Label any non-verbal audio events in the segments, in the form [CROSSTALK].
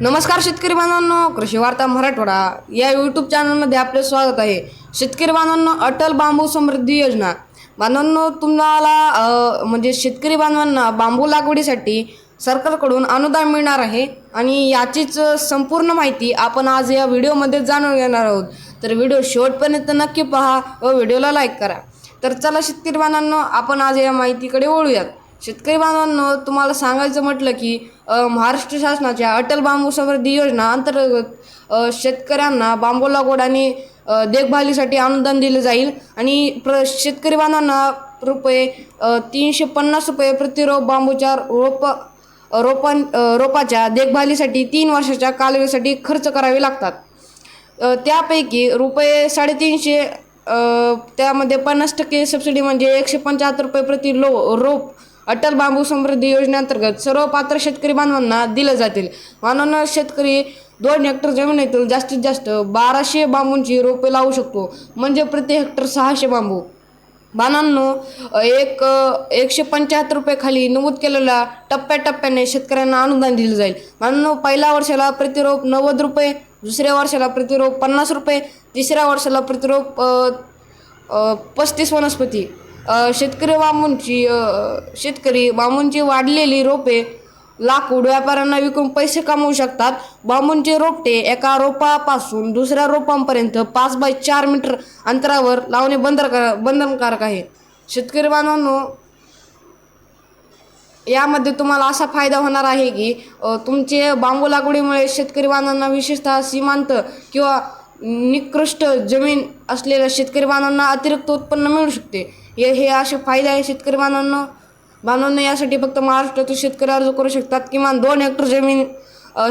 नमस्कार शेतकरी बांधवांनो कृषी वार्ता मराठवाडा. या यूट्यूब चॅनलमध्ये आपले स्वागत आहे. शेतकरी बांधवांनो अटल बांबू समृद्धी योजना. बांधवांनो तुम्हाला म्हणजे शेतकरी बांधवांना बांबू लागवडीसाठी सरकारकडून अनुदान मिळणार आहे आणि याचीच संपूर्ण माहिती आपण आज या व्हिडिओमध्ये जाणून घेणार आहोत. तर व्हिडिओ शेवटपर्यंत नक्की पहा व व्हिडिओला लाईक करा. तर चला शेतकरी बांधवांनो आपण आज या माहितीकडे वळूयात. शेतकरी बांधवांनो तुम्हाला सांगायचं म्हटलं की महाराष्ट्र शासनाच्या अटल बांबू समृद्धी योजना अंतर्गत शेतकऱ्यांना बांबू लागवड आणि देखभालीसाठी अनुदान दिलं जाईल आणि प्र शेतकरी बांधवांना रुपये तीनशे पन्नास रुपये प्रतिरोप बांबूच्या रोप रोपां रोपाच्या देखभालीसाठी तीन वर्षाच्या कालावधीसाठी खर्च करावे लागतात. त्यापैकी रुपये साडेतीनशे त्यामध्ये पन्नास टक्के सबसिडी म्हणजे एकशे पंच्याहत्तर रुपये प्रति लो रोप अटल बांबू समृद्धी योजनेअंतर्गत सर्व पात्र शेतकरी बांधवांना दिले जातील. मानवांना शेतकरी दोन हेक्टर जमिनीतील जास्तीत जास्त बाराशे बांबूंची रोपे लावू शकतो. म्हणजे प्रति हेक्टर सहाशे बांबू. बाणांनो एक एकशे पंच्याहत्तर रुपये खाली नमूद केलेल्या टप्प्याटप्प्याने शेतकऱ्यांना अनुदान दिलं जाईल. बाणांनो पहिल्या वर्षाला प्रतिरोप नव्वद रुपये दुसऱ्या वर्षाला प्रतिरोप पन्नास रुपये तिसऱ्या वर्षाला प्रतिरोप पस्तीस वनस्पती. शेतकरी बांबूंची शेतकरी बांबूंची वाढलेली रोपे लाकूड व्यापाऱ्यांना विकून पैसे कमवू शकतात. बांबूंचे रोपटे एका रोपापासून दुसऱ्या रोपांपर्यंत पाच बाय चार मीटर अंतरावर लावणे बंधनकार बंधनकारक आहे. शेतकरी बांधवांनो यामध्ये तुम्हाला असा फायदा होणार आहे की तुमचे बांबू लागवडीमुळे शेतकरी बांधवांना विशेषतः सीमांत किंवा निकृष्ट जमीन असलेल्या शेतकरी बांधवांना अतिरिक्त उत्पन्न मिळू शकते. हे हे असे फायदे आहे शेतकरी बांधवांना. बांधवांना यासाठी फक्त महाराष्ट्रातील शेतकरी अर्ज करू शकतात. किमान दोन हेक्टर जमीन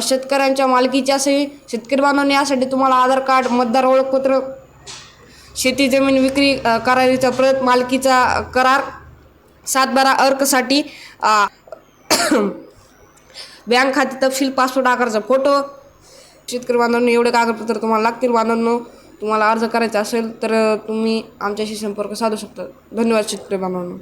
शेतकऱ्यांच्या मालकीची असावी. शेतकरी बांधवांनी यासाठी तुम्हाला आधार कार्ड मतदार ओळखपत्र शेती जमीन विक्री करारीचा प्रत मालकीचा करार सातबारा अर्कसाठी [COUGHS] बँक खाते तपशील पासपोर्ट आकाराचा फोटो. शेतकरी बांधवांनो एवढे कागदपत्र तुम्हाला लागतील बांधवांनो. तुम्हाला अर्ज करायचा असेल तर तुम्ही आमच्याशी संपर्क साधू शकता. धन्यवाद शेतकरी बांधवांनो